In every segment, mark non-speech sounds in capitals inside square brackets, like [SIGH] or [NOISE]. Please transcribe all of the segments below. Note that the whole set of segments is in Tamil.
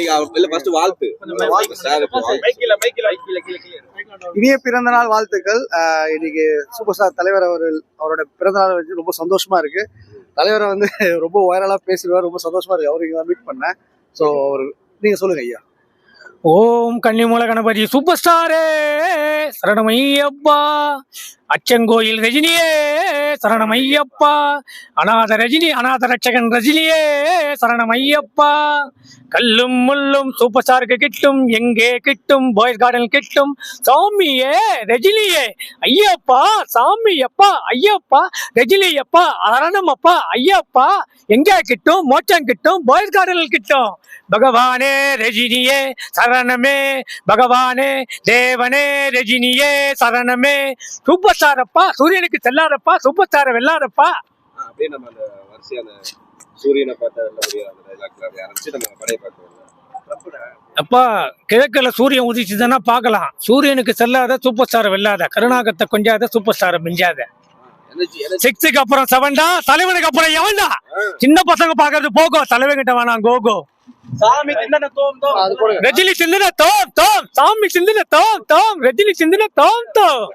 நீங்க அவர் இல்ல ஃபர்ஸ்ட் வாழ்த்து. ஸ்டாருக்கு வாழ்த்து. இனிய பிறந்த நாள் வாழ்த்துக்கள் இன்னைக்கு சூப்பர் ஸ்டார் தலைவர் அவர்கள் அவரோட பிறந்த நாள் வச்சு ரொம்ப சந்தோஷமா இருக்கு. தலைவரை வந்து [LAUGHS] ரொம்ப வைரலா பேசிடுவார் ரொம்ப சந்தோஷமா இருக்கு. அவருக்கு நான் மீட் பண்ணேன். ஸோ அவர் நீங்க சொல்லுங்க ஐயா. ஓம் கன்னிமூல கணபதி சூப்பர் ஸ்டாரே சரணமையப்பா. அச்சங்கோயில் ரஜினியே சரணம் ஐயப்பா அநாத ரஜினி அநாத ரட்சகன் ரஜினியே சரணமையப்பா. கல்லும் முள்ளும் சூப்பர் ஸ்டாருக்கு கிட்டும் எங்கே கிட்டும் பாய்ஸ் கார்டன் கிட்டும் சாமியே ரஜினியே ஐயப்பா சாமி அப்பா ஐயப்பா ரஜினி அப்பா அரணமப்பா ஐயப்பா. எங்கே கிட்டும் மோச்சம் கிட்டும் பாய்ஸ் கார்டனில் கிட்டும். பகவானே ரஜினியே சரணமே. பகவானே தேவனே ரஜினியே சரணமே. சூப்பர் ஸ்டாரப்பா சூரியனுக்கு செல்லாதப்பா சூப்பர் அப்படியே நம்ம அந்த வரிசையான சூரியனை பார்த்த படைய பார்க்கலாம் அப்பா கிழக்குல சூரியன் உதிச்சுதானா பார்க்கலாம். சூரியனுக்கு செல்லாத சூப்பர் ஸ்டாரை வெல்லாத கருணாகத்தை கொஞ்சாத சூப்பர் ஸ்டாரை மிஞ்சாத சிக்ஸுக்கு அப்புறம் செவன்டா தலைவனுக்கு அப்புறம் எவன்டா சின்ன பசங்க பாக்குறது போகோ தலைவன் கிட்ட வேணாம் கோகோ சாமி சிந்தன தோம் தோம். ரஜினி சிந்தின தோம் தோம். சாமி சிந்தின தோம் தோம். ரஜினி சிந்தின தோம் தோம்.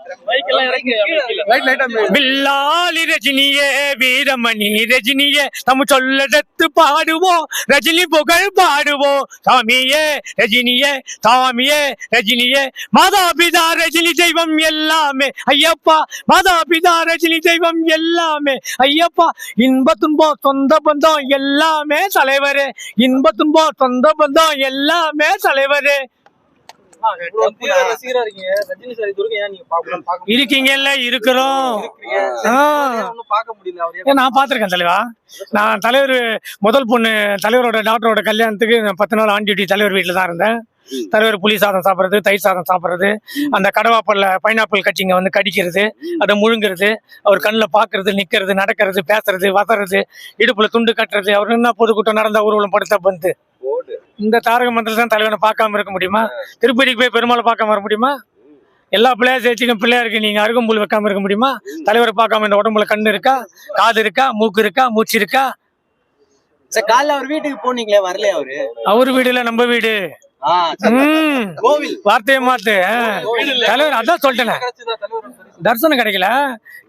பில்லாலி ரஜினியே வீரமணி ரஜினியே நம்ம சொல்லதத்து பாடுவோம். ரஜினி புகழ் பாடுவோம். சாமியே ரஜினியே சாமியே ரஜினியே. மாதா பிதா ரஜினி தெய்வம் எல்லாமே. ஐயப்பா மாதா பிதா ரஜினி தெய்வம் எல்லாமே. ஐயப்பா இன்ப துன்பம் சொந்த பந்தம் எல்லாமே தலைவரே. இன்ப துன்பம் சொந்த பந்தம் எல்லாமே தலைவரே. இருக்கீங்கல்ல இருக்கிறோம். ஆ. ஒன்னும் பார்க்க முடியல. அவரே ஏன் நான் பார்த்துருக்கேன் தலைவா. நான் தலைவர் முதல் பொண்ணு தலைவரோட டாக்டரோட கல்யாணத்துக்கு நான் பத்து நாள் ஆன் டியூட்டி தலைவர் வீட்டில் தான் இருந்தேன். தலைவர் புளி சாதம் சாப்பிட்றது தயிர் சாதம் சாப்பிட்றது அந்த கடவாப்பல்ல பைனாப்பிள் கட்சிங்க வந்து கடிக்கிறது அதை முழுங்குறது அவர் கண்ணில் பார்க்கறது நிற்கிறது நடக்கிறது பேசுறது வசறது இடுப்புல துண்டு கட்டுறது அவர் என்ன பொதுக்கூட்டம் நடந்த ஊர்வலம் படுத்த வந்து இந்த தாரக மந்திரம் தான் தலைவனை பார்க்காம இருக்க முடியுமா? திருப்பதிக்கு போய் பெருமாளை பார்க்காம இருக்க முடியுமா? எல்லா பிள்ளையா சேர்த்துக்கும் பிள்ளையாருக்கு நீங்க அருகம்புல் வைக்காம இருக்க முடியுமா? தலைவரை பார்க்காம இந்த உடம்புல கண்ணு இருக்கா? காது இருக்கா? மூக்கு இருக்கா? மூச்சு இருக்கா? காலைல அவர் வீட்டுக்கு போனீங்களே வரலையா அவரு? அவர் வீடு இல்ல நம்ம வீடு. வார்த்தையை மாத்து. தலைவர் அதான் சொல்லிட்டேனே. தரிசனம் கிடைக்கல.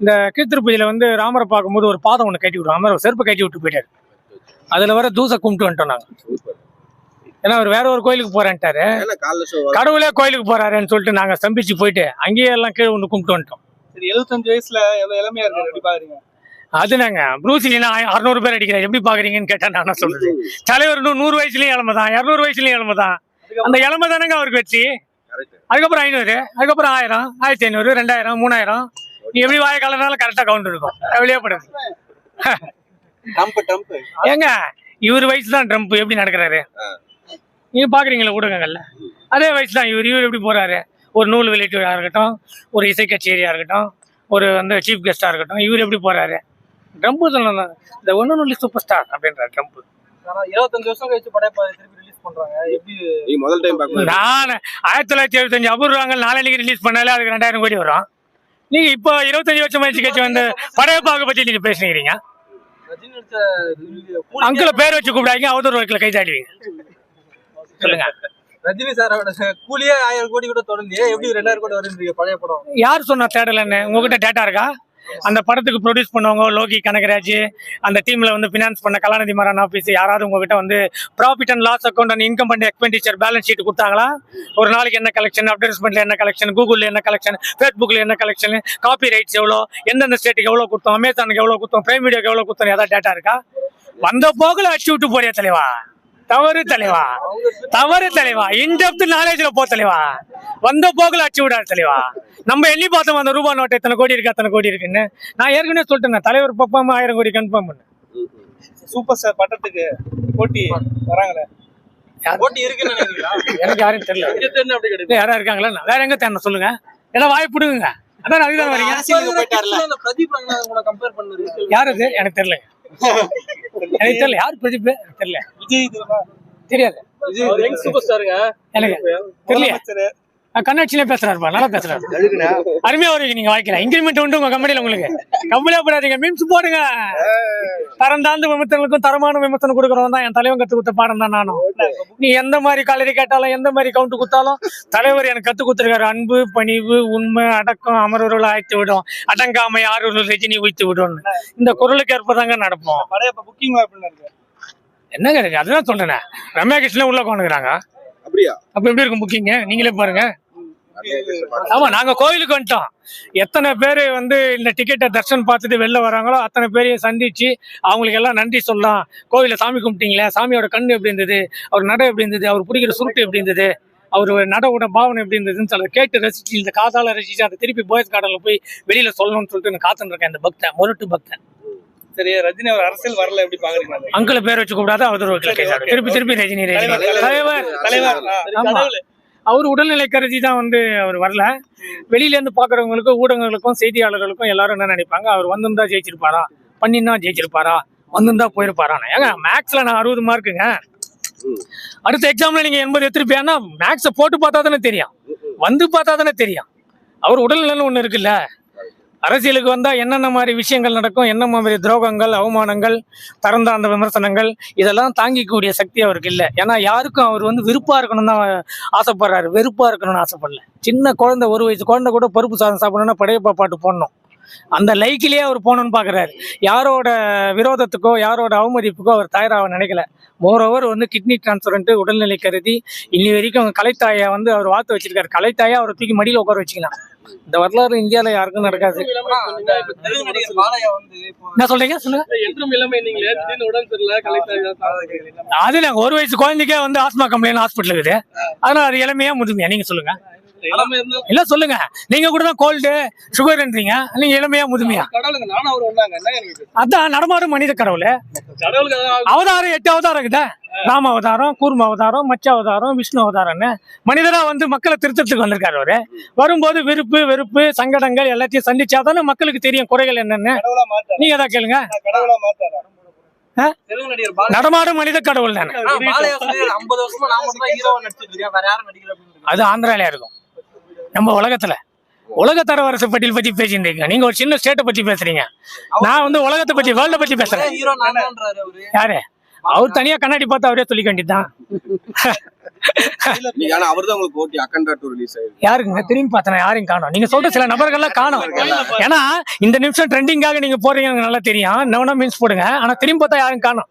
இந்த கீழ்த்திருப்பதியில வந்து ராமரை பார்க்கும்போது ஒரு பாதம் ஒன்று கட்டி விடுவோம் அவர் செருப்பு கட்டி விட்டு போயிட்டாரு. அதுல வர தூசை கும்பிட்டு வந்துட்டோம் நாங்க. ஏன்னா அவர் வேற ஒரு கோயிலுக்கு போறேன்ட்டாரு. கடவுளே கோயிலுக்கு போறாருன்னு சொல்லிட்டு நாங்க ஸ்தம்பிச்சு போயிட்டு அங்கேயே எல்லாம் கீழே ஒன்று கும்பிட்டு வந்துட்டோம். எழுபத்தஞ்சு வயசுல இளமையா இருக்கு எப்படி பாக்குறீங்க? அது நாங்க ப்ரூசிலினா அறுநூறு பேர் அடிக்கிறார். எப்படி பாக்குறீங்கன்னு கேட்டா நான் சொல்றது. தலைவர் நூறு வயசுலயும் இளமை தான் இரநூறு வயசுலயும் இளமை தான் அந்த இளமை தானங்க அவருக்கு வச்சு கரெக்ட் அதுக்கப்புறம் ஐநூறு அதுக்கப்புறம் ஆயிரம் ஆயிரத்தி ஐநூறு ரெண்டாயிரம் மூணாயிரம். நீ எப்படி வாய கலனாலும் கரெக்டா கவுண்ட் இருக்கும். வெளியேப்படுது. டம்ப் டம்ப் ஏங்க இவர் வயசு தான் ட்ரம்ப் எப்படி நடக்கிறாரு. நீங்க பாக்குறீங்களா ஊடகங்கள்ல? அதே வயசு தான் இவர். இவர் எப்படி போறாரு? ஒரு நூல் வெளியீட்டுவா இருக்கட்டும் ஒரு இசை கச்சேரியா இருக்கட்டும் ஒரு வந்து சீஃப் கெஸ்டா இருக்கட்டும் இவர் எப்படி போறாரு? ட்ரம்ப் சொல்லணும் இந்த ஒன்னு நொல்லி சூப்பர் ஸ்டார் அப்படின்ற ட்ரம்ப் இருபத்தஞ்சு வருஷம் கழிச்சு ரிலீஸ் பண்றாங்க? முதல் டைம் பார்க்கணும். நான் ஆயிரத்தி தொள்ளாயிரத்தி எழுபத்தஞ்சு அபூர்வங்கள் நாளைக்கு ரிலீஸ் பண்ணாலே அதுக்கு ரெண்டாயிரம் கோடி வரும். நீங்க இப்போ இருபத்தஞ்சு வருஷம் கழிச்சு கழிச்சு வந்து படையப்பாக பத்தி நீங்க கூலி அங்கிள பேர் வச்சு கூப்பிடாங்க அவதூறு வழக்கில் கைதாடுவீங்க சொல்லுங்க. ரஜினி சாரோட கூலியே ஆயிரம் கோடி கூட தொடர்ந்து எப்படி ரெண்டாயிரம் கோடி வருன்றீங்க பழைய படம்? யார் சொன்னா தேடலன்னு? உங்ககிட்ட டேட்டா இருக்கா? அந்த படத்துக்கு ப்ரொடியூஸ் பண்ணவங்க லோகி கனகராஜ் அந்த டீம்ல வந்து ஃபினான்ஸ் பண்ண கலாநிதி மாறன் ஆஃபீஸ் யாராவது உங்ககிட்ட வந்து profit and loss account and income and expenditure balance sheet கொடுத்தாங்களா? ஒரு நாளைக்கு என்ன கலெக்ஷன் அட்வர்டைஸ்மெண்ட்ல என்ன கலெக்ஷன் கூகுள்ல என்ன கலெக்ஷன் ஃபேஸ்புக்ல என்ன கலெக்ஷன் காப்பி ரைட்ஸ் எவ்வளோ எந்தெந்த ஸ்டேட்டுக்கு எவ்வளோ கொடுத்தோம் அமேசானுக்கு எவ்வளோ கொடுத்தோம் பிரைம் வீடியோக்கு எவ்வளோ கொடுத்தோம் ஏதாவது டேட்டா இருக்கா? வந்த போகல அடிச்சு விட்டு போறியா தலைவா? தவறு தலைவா. தவறு தலைவா. இன்டெப்த் நாலேஜ்ல போ தலைவா. வந்த போகல அடிச்சு விடாது தலைவா. நம்ம எண்ணி பார்த்தோம் அந்த ரூபா நோட்டு எத்தனை கோடி இருக்கு அத்தனை கோடி இருக்குன்னு. நான் ஏற்கனவே சொல்லிட்டேன் தலைவர் பப்பாம ஆயிரம் கோடி கன்ஃபார்ம் பண்ணு. சூப்பர் ஸ்டார் பட்டத்துக்கு போட்டி வராங்களே. யார்? போட்டி இருக்குன்னு எனக்கு யாரும் தெரியல. யாரா இருக்காங்களா? வேற எங்க தேன சொல்லுங்க. ஏன்னா வாய் பிடுங்க அதான் அதுதான் வரீங்க. யார் எனக்கு தெரியல. [LAUGHS] எனக்கு தெரியல. யார் பிரதீப் தெரியல. விஜய் தெரியாது. எனக்கு தெரியல. கண்ணாட்சியிலே பேசுறாருப்பா நல்லா பேசுறாரு. அருமையா வருவீங்க நீங்க வாய்க்கல. இன்கிரிமெண்ட் உண்டு உங்க கம்பெனில உங்களுக்கு. கம்பெனியா போடாதீங்க மீம்ஸ் போடுங்க. தரம் தாழ்ந்த விமர்சனங்களுக்கும் தரமான விமர்சனம் கொடுக்கறவன் தான் என் தலைவன் கத்து கொடுத்த பாடம் தான் நானும். நீ எந்த மாதிரி காலரி கேட்டாலும் எந்த மாதிரி கவுண்ட் குத்தாலும் தலைவர் எனக்கு கத்து கொடுத்துருக்காரு. அன்பு பணிவு உண்மை அடக்கம் அமர்வுகளை ஆய்த்து விடும். அடங்காமை ஆறுதல் ரஜினி உய்த்து விடும் இந்த குரலுக்கு ஏற்பதாங்க நடப்போம். புக்கிங் என்னங்க அதுதான் சொல்றேன் ரம்யா கிருஷ்ணன் உள்ள உட்காந்துக்கிறாங்க. அப்படியா? அப்ப எப்படி இருக்கும் புக்கிங்க நீங்களே பாருங்க. ஆமா நாங்க கோயிலுக்கு வந்துட்டோம். எத்தனை பேர் வந்து இந்த டிக்கெட்டை தர்ஷன் பார்த்துட்டு வெளில வராங்களோ அத்தனை பேரையும் சந்திச்சு அவங்களுக்கு எல்லாம் நன்றி சொல்லலாம். கோயில சாமி கும்பிட்டீங்களே சாமியோட கண்ணு எப்படி இருந்தது? அவர் நடை எப்படி இருந்தது? அவர் பிடிக்கிற சுருட்டு எப்படி இருந்தது? அவர் நடவுட பாவனை எப்படி இருந்ததுன்னு சொல்ல கேட்டு ரசிச்சு இந்த காதால ரசிச்சு அதை திருப்பி போயஸ் கார்டன்ல போய் வெளியில சொல்லணும்னு சொல்லிட்டு நான் காத்துட்டு இருக்கேன் இந்த பக்தன் முரட்டு பக்தன். சரி ரஜினி அவர் அரசியல் வரல எப்படி பாக்குறீங்க அங்கிள் பேர் வச்சு கூப்பிடாத அவர் திருப்பி திருப்பி ரஜினி ரஜினி. தலைவர் தலைவர். ஆமா. அவர் உடல்நிலை கருதி தான் வந்து அவர் வரல. வெளியிலேருந்து பார்க்குறவங்களுக்கும் ஊடகங்களுக்கும் செய்தியாளர்களுக்கும் எல்லாரும் என்ன நினைப்பாங்க? அவர் வந்திருந்தா ஜெயிச்சிருப்பாரா? பண்ணினா ஜெயிச்சிருப்பாரா? வந்திருந்தா போயிருப்பாரா ஏங்க மேக்ஸில் நான் அறுபது மார்க்குங்க. அடுத்த எக்ஸாம்ல நீங்கள் எண்பது எடுத்துருப்பியான்னா மேக்ஸை போட்டு பார்த்தா தானே தெரியும். வந்து பார்த்தா தானே தெரியும். அவர் உடல்நிலைன்னு ஒன்று இருக்குல்ல. அரசியலுக்கு வந்தால் என்னென்ன மாதிரி விஷயங்கள் நடக்கும்? என்ன மாதிரி துரோகங்கள் அவமானங்கள் தரந்தாந்த விமர்சனங்கள் இதெல்லாம் தாங்கிக்கூடிய சக்தி அவருக்கு இல்லை. ஏன்னா யாருக்கும் அவர் வந்து விருப்பாக இருக்கணும் தான் ஆசைப்படுறாரு. வெறுப்பாக இருக்கணும்னு ஆசைப்படல. சின்ன குழந்தை ஒரு வயசு குழந்தை கூட பருப்பு சாதம் சாப்பிடணும்னா படையப்பா பாட்டு போடணும். அந்த லைக்கிலேயே அவர் போகணும்னு பார்க்குறாரு யாரோட விரோதத்துக்கோ யாரோட அவமதிப்புக்கோ அவர் தயாராக நினைக்கல. மோரோவர் வந்து கிட்னி டிரான்ஸ்பரண்ட்டு உடல்நிலை கருதி இன்னி வரைக்கும் அவங்க கலைத்தாயை வந்து அவர் வாத்து வச்சிருக்காரு. கலைத்தாயை அவரை தூக்கி மடியில் உட்கார வச்சுக்கலாம். இந்த வரலாறு இந்தியாவில் யாருக்கும் நடக்காது. என்ன சொல்றீங்க? சொல்லுங்க. அது நாங்க ஒரு வயசு குழந்தைக்கே வந்து ஆஸ்மா கம்ப்ளைண்ட் ஹாஸ்பிட்டல் இருக்குது. அதனால அது இளமையா முதுமையா? நீங்க சொல்லுங்க. இல்ல சொல்லுங்க. நீங்க கூட தான் கோல்டு சுகர்ன்றீங்க நீங்க இளமையா முதுமையா? அதான் நடமாடும் மனித கடவுள். அவதாரம் எட்டு அவதாரம் இருக்குதா? ராம அவதாரம் கூர்ம அவதாரம் மச்ச அவதாரம் விஷ்ணு அவதாரம்னு மனிதரா வந்து மக்களை திருத்தத்துக்கு வந்திருக்காரு அவரு. வரும்போது விருப்பு வெறுப்பு சங்கடங்கள் எல்லாத்தையும் சந்திச்சாதானே மக்களுக்கு தெரியும் குறைகள் என்னன்னு. நீங்க தான் கேளுங்க. நடமாடும் மனித கடவுள் தானே. தான் அது ஆந்திரால இருக்கும். நம்ம உலகத்துல. உலக தரவரிசை பட்டியல் பத்தி பேசிட்டு இருக்கீங்க நீங்க ஒரு சின்ன ஸ்டேட்டை பத்தி பேசுறீங்க. நான் வந்து உலகத்தை பத்தி வேர்ல்ட பத்தி பேசுறேன். யாரு? அவர் தனியா கண்ணாடி பார்த்து அவரே சொல்லிக்க வேண்டியதுதான். நீங்க ஆனா அவர்தான் உங்களுக்கு ஓட்டி அக்கண்டா டூ ரிலீஸ் ஆயிருக்கு. யாருங்க? திரும்பி பார்த்தா யாரையும் காணும். நீங்க சொல்ற சில நபர்கள்லாம் காணும். ஏன்னா இந்த நிமிஷம் ட்ரெண்டிங்காக நீங்க போறீங்க எனக்கு நல்லா தெரியும். என்ன மீன்ஸ் போடுங்க. ஆனா திரும்பி பார்த்தா யாரும் காணும்.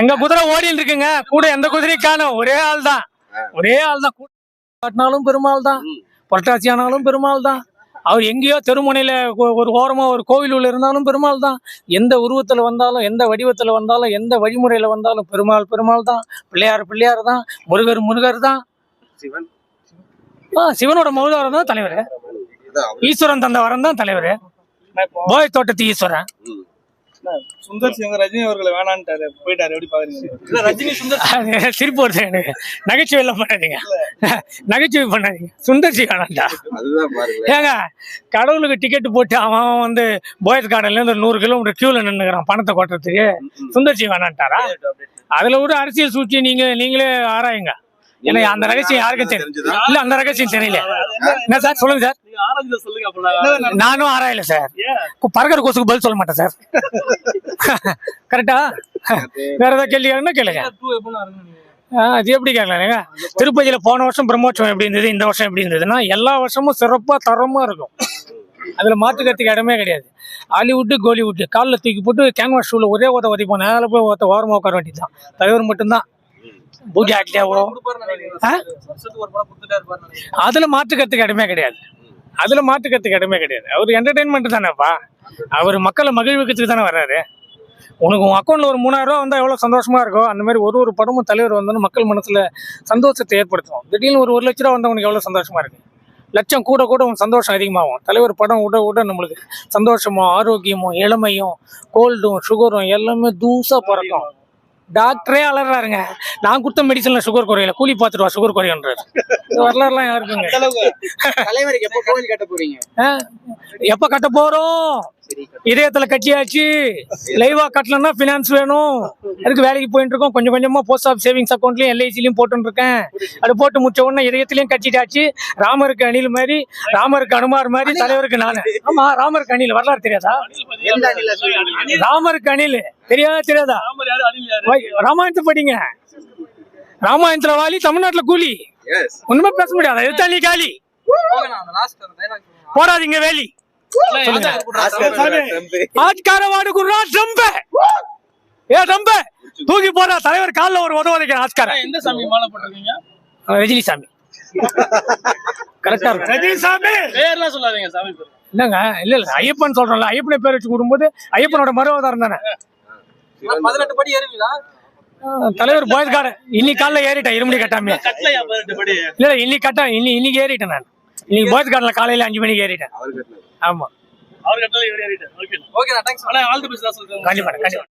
எங்க குதிரை ஓடின்னு இருக்குங்க. கூட எந்த குதிரையும் காணும். ஒரே ஆள் தான் ஒரே ஆள் தான் காட்டினாலும் பெருமாள் தான். புரட்டாசி ஆனாலும் பெருமாள் தான் அவர் எங்கேயோ தெருமுனையில ஒரு ஓரமா ஒரு கோவில் உள்ள இருந்தாலும் பெருமாள் தான் எந்த உருவத்துல வந்தாலும் எந்த வடிவத்துல வந்தாலும் எந்த வழிமுறையில வந்தாலும் பெருமாள் பெருமாள் தான் பிள்ளையார் பிள்ளையார் தான் முருகர் முருகர் தான் சிவன். ஆ, சிவனோட மௌதாரம் தான் தலைவர். ஈஸ்வரன் தந்த வரம் தான் தலைவர். போய் தோட்டத்து ஈஸ்வரன். சுந்தர் சிங் ரஜினி அவர்களை வேணான்ட்டாரு. போயிட்டாரு. எப்படி பாக்குறீங்க? இல்ல ரஜினி சுந்தர் சிரிப்பு வருது எனக்கு நகைச்சுவை எல்லாம் பண்ணாதீங்க. நகைச்சுவை பண்ணாதீங்க. சுந்தர்சி வேணாண்டா அதுதான் பாருங்களேன். ஏங்க கடவுளுக்கு டிக்கெட் போட்டு அவன் வந்து போயஸ் கார்டன்ல இருந்து நூறு கிலோமீட்டர் கியூல நின்னுக்கிறான் பணத்தை கொட்டுறதுக்கு. சுந்தர்சி வேணான்ட்டாரா? அதுல விட அரசியல் சூழ்ச்சி நீங்க நீங்களே ஆராயுங்க. ஏன்னா அந்த ரகசியம் யாருக்கும் தெரியும் இல்ல அந்த ரகசியம் தெரியல. என்ன சார்? சொல்லுங்க சார். நானும் ஆராயல சார். பறக்கிற கொசுக்கு பதில் சொல்ல மாட்டேன் சார். கரெக்டா? வேற ஏதாவது கேள்வி கேளுங்க. கேளுங்க அது எப்படி கேட்கலாங்க திருப்பதியில போன வருஷம் பிரம்மோற்சவம் எப்படி இருந்தது? இந்த வருஷம் எப்படி இருந்ததுன்னா எல்லா வருஷமும் சிறப்பா தரமா இருக்கும். அதுல மாற்றுக்கிறதுக்கு இடமே கிடையாது. ஹாலிவுட்டு கோலிவுட்டு காலில் தூக்கி போட்டு கேன்வாஸ் ஷூல ஒரே ஓத உதைப்போம் நேரில் போய் ஒருத்த ஓரமாக உட்கார வேண்டியதுதான். தலைவர் மட்டும்தான். பூஜா ஆக்லியாவோ கொடுப்பாருன்னு நினைக்கிறேன். ஆ? வருஷத்துக்கு ஒரு படம் கொடுத்துட்டே இருப்பாரு நினைக்கிறேன். அதுல மாற்றுக்கிறதுக்கு இடமே கிடையாது. அதுல மாற்றுக்கிறதுக்கு இடமே கிடையாது. அவர் என்டர்டைன்மெண்ட் தானேப்பா. அவர் மக்களை மகிழ்விக்கிறதுக்கு தானே வர்றாரு. உனக்கு உன் அக்கௌண்ட்ல ஒரு மூணாயிரம் ரூபா வந்தா எவ்வளவு சந்தோஷமா இருக்கும் அந்த மாதிரி ஒரு ஒரு படமும் தலைவர் வந்தோன்னு மக்கள் மனசுல சந்தோஷத்தை ஏற்படுத்தும். திடீர்னு ஒரு ஒரு லட்ச ரூபா வந்தா உனக்கு எவ்வளவு சந்தோஷமா இருக்கு? லட்சம் கூட கூட உன் சந்தோஷம் அதிகமாகும். தலைவர் படம் விட விட நம்மளுக்கு சந்தோஷமும் ஆரோக்கியமும் இளமையும் கோல்டும் சுகரும் எல்லாமே தூசா பறக்கும். டாக்டரே அலறாருங்க. நான் கொடுத்த மெடிசன்ல சுகர் குறையல. கூலி பார்த்துட்டு வா சுகர் குறையன்றாரு வரலாறுலாம் யாருக்குங்க? தலைவருக்கு எப்போ கோவில் கட்ட போறீங்க? எப்ப கட்ட போறோம்? இதயத்துல கட்சியாச்சு லைவா கட்டலன்னா பினான்ஸ் வேணும். அதுக்கு வேலைக்கு போயிட்டு இருக்கோம் கொஞ்சம் கொஞ்சமா போஸ்ட் ஆஃப் சேவிங்ஸ் அக்கௌண்ட்லயும் எல்ஐசிலையும் போட்டுட்டு இருக்கேன் அது போட்டு முடிச்ச உடனே இதயத்திலயும் கட்சிட்டாச்சு ராமருக்கு அணில் மாதிரி ராமருக்கு அனுமார் மாதிரி தலைவருக்கு நானு. ஆமா ராமருக்கு அணில். வரலாறு தெரியாதா? ராமருக்கு அணில். தெரியாதா? தெரியாதா ராமாயணத்தை படிங்க. ராமாயணத்துல வாலி தமிழ்நாட்டுல கூலி. எஸ் ஒண்ணுமே பேச முடியாது. எதிர்த்தாலி காலி. போடாதீங்க வேலி. வாடுக்குறா ஏ ட்ரம்ப தூக்கி போடா தலைவர் கால்ல ஒரு உதவ வைக்கிற ஆஸ்கார எந்த சாமி மாலை போட்டிருக்கீங்க? ரஜினி சாமி கரெக்டா இருக்கு. ரஜினி சாமி பேர்லாம் சொல்லாதீங்க சாமி பேர். இல்லங்க இல்ல இல்ல ஐயப்பன் சொல்றோம்ல ஐயப்பனை பேர் வச்சு கூடும்போது ஐயப்பனோட மருவதாரம் தானே? பதினெட்டு படி ஏறுவீங்களா? தலைவர் பாய்ஸ் இன்னைக்கு காலைல ஏறிட்டேன் இருமுடி கட்டாம. இல்ல இல்ல, இன்னைக்கு கட்டா இன்னி இன்னைக்கு ஏறிட்டேன் நான். இன்னைக்கு பாய்ஸ் காலையில அஞ்சு மணிக்கு ஏறிட்டேன். ஆமா. அவர் கட்டளை ஓகே ஓகேண்ணா தேங்க்ஸ் ஆனா ஆல் தி பெஸ்ட் தான் சொல்றேன். கண்டிப்பா கண்டிப்பா.